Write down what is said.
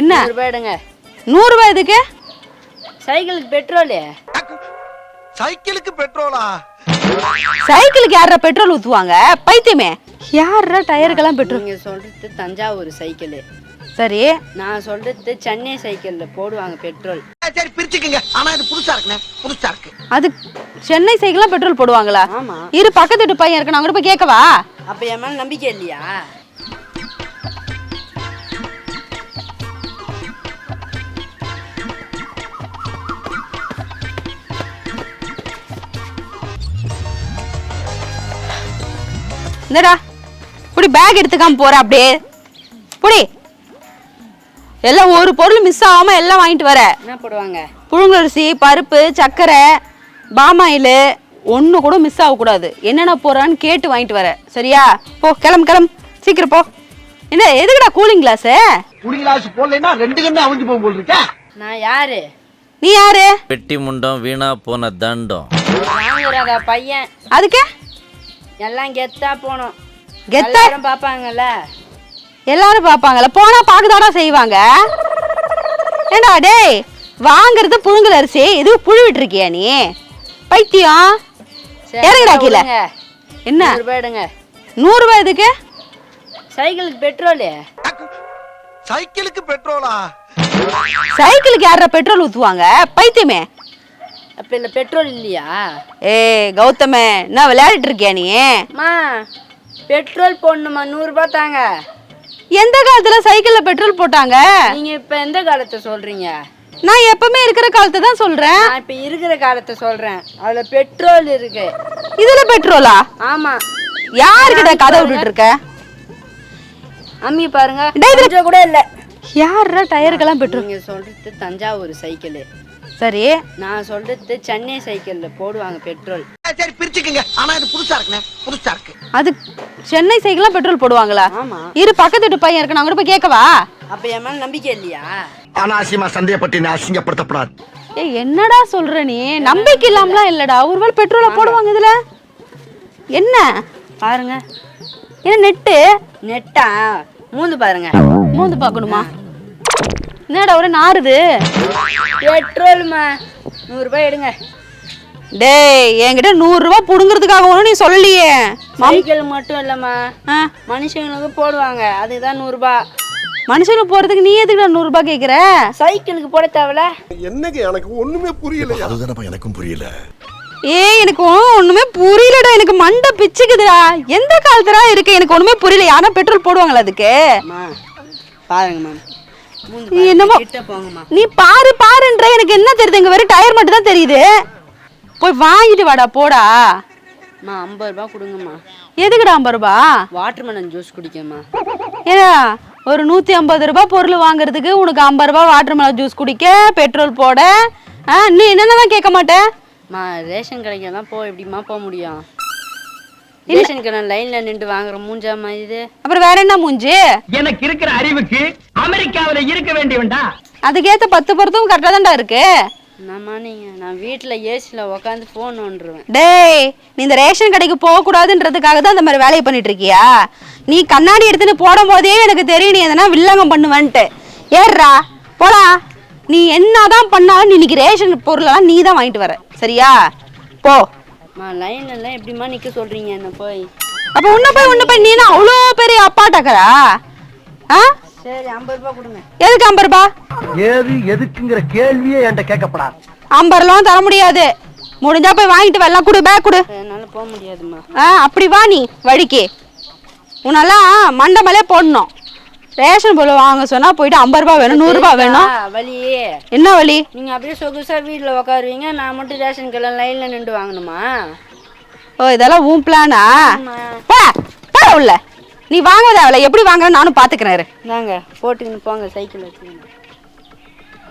என்ன? நூறு ரூபாய் எடுங்க. நூறுரூவா எதுக்கு? சைக்கிளுக்கு பெட்ரோலு. சைக்கிளுக்கு பெட்ரோலா? சைக்கிளுக்கு யாரா பெட்ரோல் ஊத்துவாங்க? பைத்தியமே. யாரா டயருக்கெல்லாம் பெட்ரோல்? நீங்க சொல்றது தஞ்சாவூர் சைக்கிள். சரி. நான் சொல்றது சென்னை சைக்கிள்ல போடுவாங்க பெட்ரோல். சரி பிரிச்சுக்குங்க. ஆனா இது புதுசா இருக்குண்ணே. புதுசா இருக்கு. அது சென்னை சைக்கிள்லாம் பெட்ரோல் போடுவாங்களா? ஆமா. இரு பக்கத்து வீட்டு பையன் இருக்கு நான் கூட போய் கேட்கவா? அப்ப என் மேல நம்பிக்கை இல்லையா? இந்தடா. புடி பேக் எடுத்துக்காம போற அப்படியே. புடி. எல்லாம் ஒரு பொருள் மிஸ் ஆகாம எல்லாம் வாங்கிட்டு வர. என்ன போடுவாங்க? புழுங்கரிசி பருப்பு சர்க்கரை பாமாயில் ஒன்று கூட மிஸ் ஆகக்கூடாது. என்னென்ன போறான்னு கேட்டு வாங்கிட்டு வர. சரியா? போ கிளம்பு கிளம்பு. சீக்கிரம் போ. என்ன எதுக்குடா கூலிங் கிளாஸு குடி கிளாஸ் போடலைன்னா ரெண்டு கண்ணு அவிஞ்சு போகும் போல் இருக்கா. நான் யாரு? நீ யாரு? பெட்டி முண்டம் வீணா போன தண்டம். வாங்குறத பையன். அதுக்கு? எல்லாம் கெத்தா போனோம். கெத்தா எல்லாரும் பாப்பாங்கல்ல? எல்லாரும் பார்ப்பாங்கல்ல போனா பார்க்கதாடா செய்வாங்க? ஏண்டா டேய் வாங்குறது புழுங்கல் அரிசி. இது புழுவிட்டு இருக்கியா நீ? பைத்தியம். இறங்குடா கீழே. விடுங்க. என்ன? நூறு ரூபாய் எடுங்க. நூறுரூவா எதுக்கு? சைக்கிளுக்கு பெட்ரோலு. சைக்கிளுக்கு பெட்ரோலா? சைக்கிளுக்கு யாரா பெட்ரோல் ஊத்துவாங்க? பைத்தியமே. அப்ப இல்ல பெட்ரோல் இல்லையா? ஏய் கௌதமே என்ன விளையாடிட்டு இருக்கியா நீ? அம்மா பெட்ரோல் போடணுமா நூறு ரூபாய் தாங்க. எந்த காலத்துல சைக்கிள்ல பெட்ரோல் போட்டாங்க? நீங்க இப்ப எந்த காலத்தை சொல்றீங்க? நான் எப்பவுமே இருக்கிற காலத்தை தான் சொல்றேன். நான் இப்ப இருக்கிற காலத்தை சொல்றேன். அதுல பெட்ரோல் இருக்கு. இதுல பெட்ரோலா? ஆமா. யாருக்கிட்ட கதை விட்டுட்டு இருக்க? அம்மி பாருங்க. டேய், இதுல- கொஞ்சம் கூட இல்ல. யாரா டயருக்கெல்லாம் பெட்ரோல்? நீங்க சொல்றது தஞ்சாவூர் சைக்கிள். சரி. நான் சொல்றது சென்னை சைக்கிள்ல போடுவாங்க பெட்ரோல். சரி பிரிச்சுக்குங்க. ஆனா இது புதுசா இருக்குண்ணே. புதுசா இருக்கு. அது சென்னை சைக்கிள்லாம் பெட்ரோல் போடுவாங்களா? ஆமா. இரு பக்கத்து வீட்டு பையன் இருக்கு நான் கூட போய் கேட்கவா அப்ப என் மேல நம்பிக்கை இல்லையா? அனாவசியமா சந்தேகப்பட்டு அசிங்கப்படுத்தப்படாது. ஏய் என்னடா சொல்ற நீ? நம்பிக்கை இல்லாமலாம் இல்லடா. ஒருவேளை பெட்ரோலை போடுவாங்க இதுல? என்ன? பாருங்க. என்ன நெட்டு? நெட்டா? மூந்து பாருங்க. மூந்து பார்க்கணுமா என்னடா ஒரு நாறுது? பெட்ரோல்மா? நூறு ரூபாய் எடுங்க. டேய் என்கிட்ட நூறு ரூபாய் புடுங்கிறதுக்காக ஒன்றும் நீ சொல்லலையே. சைக்கிள் மட்டும் இல்லம்மா. ஆ? மனுஷங்களுக்கு போடுவாங்க. அதுதான் நூறு ரூபாய் மனுஷனுக்கு போறதுக்கு நீ எதுக்குடா நூறு ரூபாய் கேக்குற? சைக்கிளுக்கு போட தேவையில்ல. என்னங்க எனக்கு ஒண்ணுமே புரியல அதுதானப்பா எனக்கும் புரியல. ஏய் எனக்கு ஒண்ணும் ஒண்ணுமே புரியலடா. எனக்கு மண்டை பிச்சுக்குதுடா. எந்த காலத்துலடா இருக்கு? எனக்கு ஒண்ணுமே புரியல. யாரா பெட்ரோல் போடுவாங்களா அதுக்கு? பாருங்க மேம். என்னமோ கிட்ட போங்கம்மா. நீ பாரு பாருன்ற எனக்கு என்ன தெரியுது? இங்க வெறும் டயர் மட்டும் தான் தெரியுது. போய் வாங்கிட்டு வாடா போடா. அம்மா ஐம்பது ரூபாய் கொடுங்கம்மா. எதுக்குடா ஐம்பது ரூபா? வாட்டர்மெலன் ஜூஸ் குடிக்கம்மா. ஏன்னா ஒரு நூத்தி ஐம்பது ரூபாய் பொருள் வாங்குறதுக்கு உனக்கு ஐம்பது ரூபாய் வாட்டர் மெலன் ஜூஸ் குடிக்க பெட்ரோல் போட ஆ நீ என்னென்னதான் கேட்க மாட்டேன் ரேஷன் கடைக்கெல்லாம் போக எப்படிம்மா போக முடியும்? ரேஷன் கடை லைன்ல நின்று வாங்குற மூஞ்சாம்மா இது. அப்புறம் வேற என்ன மூஞ்சி? எனக்கு இருக்கிற அறிவுக்கு அமெரிக்காவில இருக்க வேண்டியவன்டா. அதுக்கேத்த பத்து பொருத்தும் கரெக்டாக தான்டா இருக்கு. என்னம்மா நீங்க? நான் வீட்டில் ஏசியில் உட்காந்து ஃபோன் நோண்டுருவேன். டேய் நீ இந்த ரேஷன் கடைக்கு போகக்கூடாதுன்றதுக்காக தான் இந்த மாதிரி வேலையை பண்ணிட்டு இருக்கியா? நீ கண்ணாடி எடுத்துன்னு போடும் போதே எனக்கு தெரியும் நீ எதனா வில்லங்கம் பண்ணுவேன்ட்டு. ஏறுறா போடா. நீ என்னதான் பண்ணாலும் நீ இன்னைக்கு ரேஷன் பொருளெல்லாம் நீ தான் வாங்கிட்டு வர. சரியா? போ. அம்மா லைன்ல எல்லாம் எப்படிம்மா நிக்க சொல்றீங்க என்ன போய்? அப்ப உன்ன போய் உன்ன போய் நீ அவ்வளோ பெரிய அப்பாட்டாக்கறா ஆ? சரி ஐம்பது ரூபாய் கொடுங்க. எதுக்கு ஐம்பது ரூபா ஏது எதுக்குங்கிற கேள்வியே என்கிட்ட கேட்கப்படாது. ஐம்பது ரூபாவும் தர முடியாது. முடிஞ்சா போய் வாங்கிட்டு வரலாம் கொடு பேக் கொடு. என்னால போக முடியாதும்மா. ஆ அப்படி வா நீ வழிக்கு உன்னெல்லாம் மண்டை மேலே போடணும். ரேஷன் பொருள் வாங்க சொன்னா போயிட்டு ஐம்பது ரூபாய் வேணும் நூறு ரூபாய் வேணும். வலி. என்ன வழி நீங்க அப்படியே சொகுசா வீட்டில் உட்காருவீங்க நான் மட்டும் ரேஷன் கடை லைன்ல நின்று வாங்கணுமா? ஓ இதெல்லாம் உன் பிளானா உள்ள. நீ வாங்க தேவையில்ல எப்படி வாங்குற நானும் பாத்துக்கிறேன். இந்தாங்க போட்டுக்கின்னு போங்க சைக்கிள் வச்சுக்கணும்